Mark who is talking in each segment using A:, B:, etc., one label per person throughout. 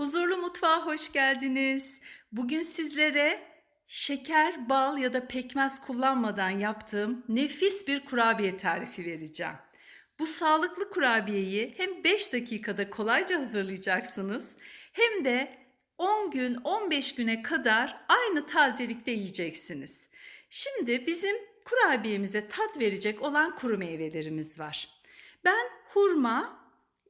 A: Huzurlu mutfağa hoş geldiniz. Bugün sizlere şeker, bal ya da pekmez kullanmadan yaptığım nefis bir kurabiye tarifi vereceğim. Bu sağlıklı kurabiyeyi hem 5 dakikada kolayca hazırlayacaksınız hem de 10 gün 15 güne kadar aynı tazelikte yiyeceksiniz. Şimdi bizim kurabiyemize tat verecek olan kuru meyvelerimiz var. Ben hurma,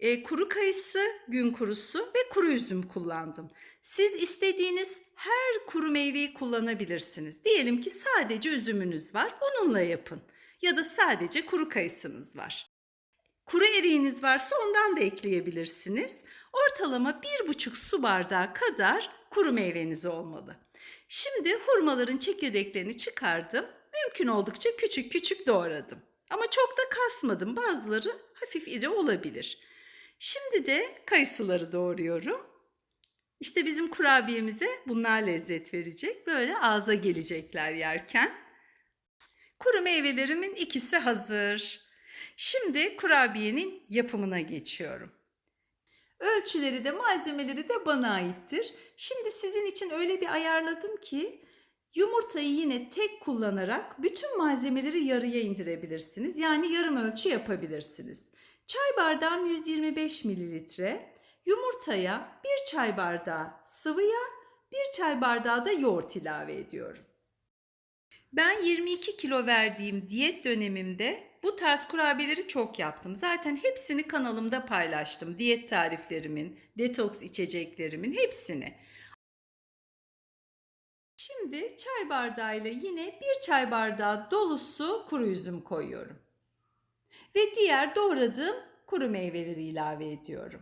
A: e, kuru kayısı, gün kurusu ve kuru üzüm kullandım. Siz istediğiniz her kuru meyveyi kullanabilirsiniz. Diyelim ki sadece üzümünüz var, onunla yapın. Ya da sadece kuru kayısınız var. Kuru eriğiniz varsa ondan da ekleyebilirsiniz. Ortalama bir buçuk su bardağı kadar kuru meyveniz olmalı. Şimdi hurmaların çekirdeklerini çıkardım. Mümkün oldukça küçük küçük doğradım. Ama çok da kasmadım. Bazıları hafif iri olabilir. Şimdi de kayısıları doğruyorum. İşte bizim kurabiyemize bunlar lezzet verecek. Böyle ağza gelecekler yerken. Kuru meyvelerimin ikisi hazır. Şimdi kurabiyenin yapımına geçiyorum. Ölçüleri de malzemeleri de bana aittir. Şimdi sizin için öyle bir ayarladım ki yumurtayı yine tek kullanarak bütün malzemeleri yarıya indirebilirsiniz. Yani yarım ölçü yapabilirsiniz. Çay bardağım 125 mililitre. Yumurtaya bir çay bardağı sıvı yağ, bir çay bardağı da yoğurt ilave ediyorum. Ben 22 kilo verdiğim diyet dönemimde bu tarz kurabiyeleri çok yaptım. Zaten hepsini kanalımda paylaştım. Diyet tariflerimin, detoks içeceklerimin hepsini. Şimdi çay bardağıyla yine bir çay bardağı dolusu kuru üzüm koyuyorum. Ve diğer doğradığım kuru meyveleri ilave ediyorum.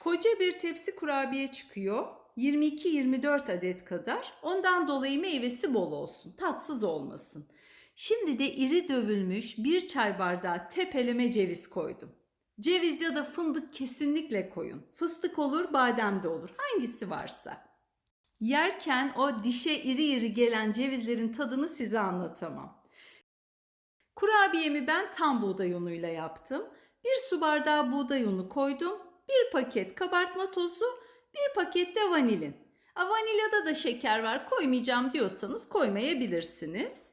A: Koca bir tepsi kurabiye çıkıyor. 22-24 adet kadar. Ondan dolayı meyvesi bol olsun. Tatsız olmasın. Şimdi de iri dövülmüş bir çay bardağı tepeleme ceviz koydum. Ceviz ya da fındık kesinlikle koyun. Fıstık olur, badem de olur. Hangisi varsa. Yerken o dişe iri iri gelen cevizlerin tadını size anlatamam. Kurabiyemi ben tam buğday unuyla yaptım. Bir su bardağı buğday unu koydum. Bir paket kabartma tozu, bir paket de vanilin. A, vanilyada da şeker var koymayacağım diyorsanız koymayabilirsiniz.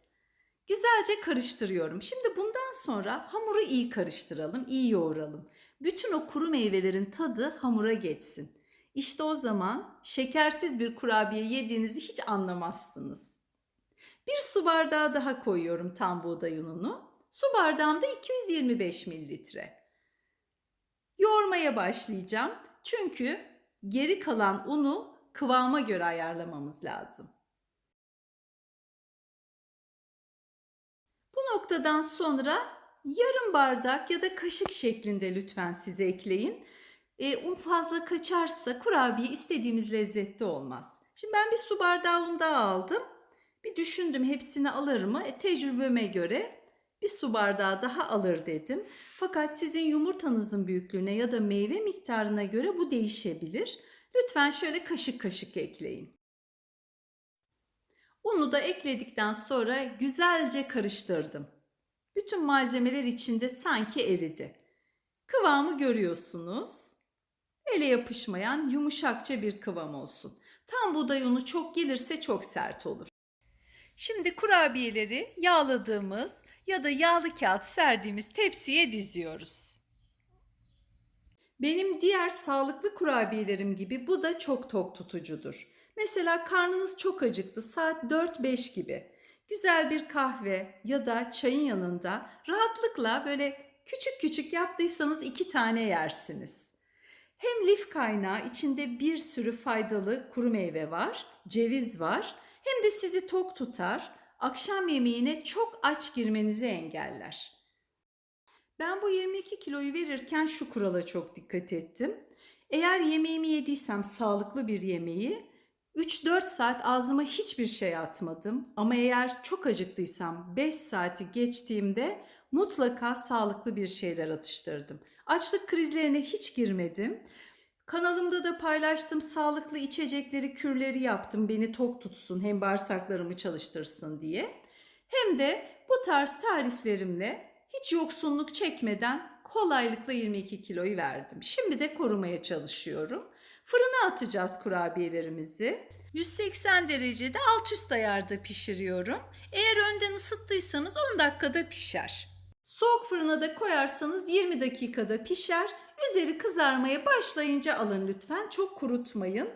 A: Güzelce karıştırıyorum. Şimdi bundan sonra hamuru iyi karıştıralım, iyi yoğuralım. Bütün o kuru meyvelerin tadı hamura geçsin. İşte o zaman şekersiz bir kurabiye yediğinizi hiç anlamazsınız. Bir su bardağı daha koyuyorum tam buğday ununu. Su bardağımda 225 mililitre. Yoğurmaya başlayacağım. Çünkü geri kalan unu kıvama göre ayarlamamız lazım. Bu noktadan sonra yarım bardak ya da kaşık şeklinde lütfen size ekleyin. E, un fazla kaçarsa kurabiye istediğimiz lezzette olmaz. Şimdi ben bir su bardağı un daha aldım. Bir düşündüm hepsini alır mı? E, tecrübeme göre bir su bardağı daha alır dedim. Fakat sizin yumurtanızın büyüklüğüne ya da meyve miktarına göre bu değişebilir. Lütfen şöyle kaşık kaşık ekleyin. Unu da ekledikten sonra güzelce karıştırdım. Bütün malzemeler içinde sanki eridi. Kıvamı görüyorsunuz. Ele yapışmayan yumuşakça bir kıvam olsun. Tam buğday unu çok gelirse çok sert olur. Şimdi kurabiyeleri yağladığımız ya da yağlı kağıt serdiğimiz tepsiye diziyoruz. Benim diğer sağlıklı kurabiyelerim gibi bu da çok tok tutucudur. Mesela karnınız çok acıktı saat 4-5 gibi. Güzel bir kahve ya da çayın yanında rahatlıkla böyle küçük küçük yaptıysanız iki tane yersiniz. Hem lif kaynağı içinde bir sürü faydalı kuru meyve var, ceviz var. Hem de sizi tok tutar, akşam yemeğine çok aç girmenizi engeller. Ben bu 22 kiloyu verirken şu kurala çok dikkat ettim. Eğer yemeğimi yediysem sağlıklı bir yemeği 3-4 saat ağzıma hiçbir şey atmadım. Ama eğer çok acıktıysam 5 saati geçtiğimde mutlaka sağlıklı bir şeyler atıştırdım. Açlık krizlerine hiç girmedim. Kanalımda da paylaştım sağlıklı içecekleri, kürleri yaptım. Beni tok tutsun, hem bağırsaklarımı çalıştırsın diye. Hem de bu tarz tariflerimle hiç yoksunluk çekmeden kolaylıkla 22 kiloyu verdim. Şimdi de korumaya çalışıyorum. Fırına atacağız kurabiyelerimizi. 180 derecede alt üst ayarda pişiriyorum. Eğer önden ısıttıysanız 10 dakikada pişer. Soğuk fırına da koyarsanız 20 dakikada pişer. Üzeri kızarmaya başlayınca alın lütfen. Çok kurutmayın.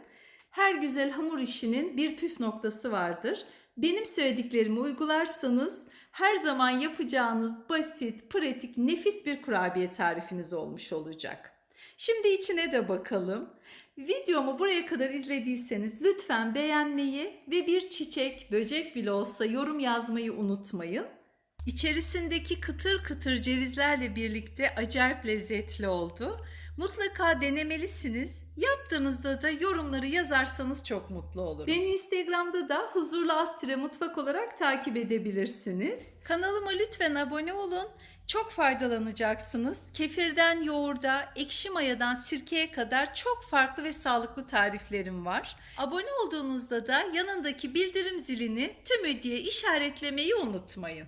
A: Her güzel hamur işinin bir püf noktası vardır. Benim söylediklerimi uygularsanız her zaman yapacağınız basit, pratik, nefis bir kurabiye tarifiniz olmuş olacak. Şimdi içine de bakalım. Videomu buraya kadar izlediyseniz lütfen beğenmeyi ve bir çiçek, böcek bile olsa yorum yazmayı unutmayın. İçerisindeki kıtır kıtır cevizlerle birlikte acayip lezzetli oldu. Mutlaka denemelisiniz. Yaptığınızda da yorumları yazarsanız çok mutlu olurum. Beni Instagram'da da huzurlu alt tire mutfak olarak takip edebilirsiniz. Kanalıma lütfen abone olun. Çok faydalanacaksınız. Kefirden yoğurda, ekşi mayadan sirkeye kadar çok farklı ve sağlıklı tariflerim var. Abone olduğunuzda da yanındaki bildirim zilini tümü diye işaretlemeyi unutmayın.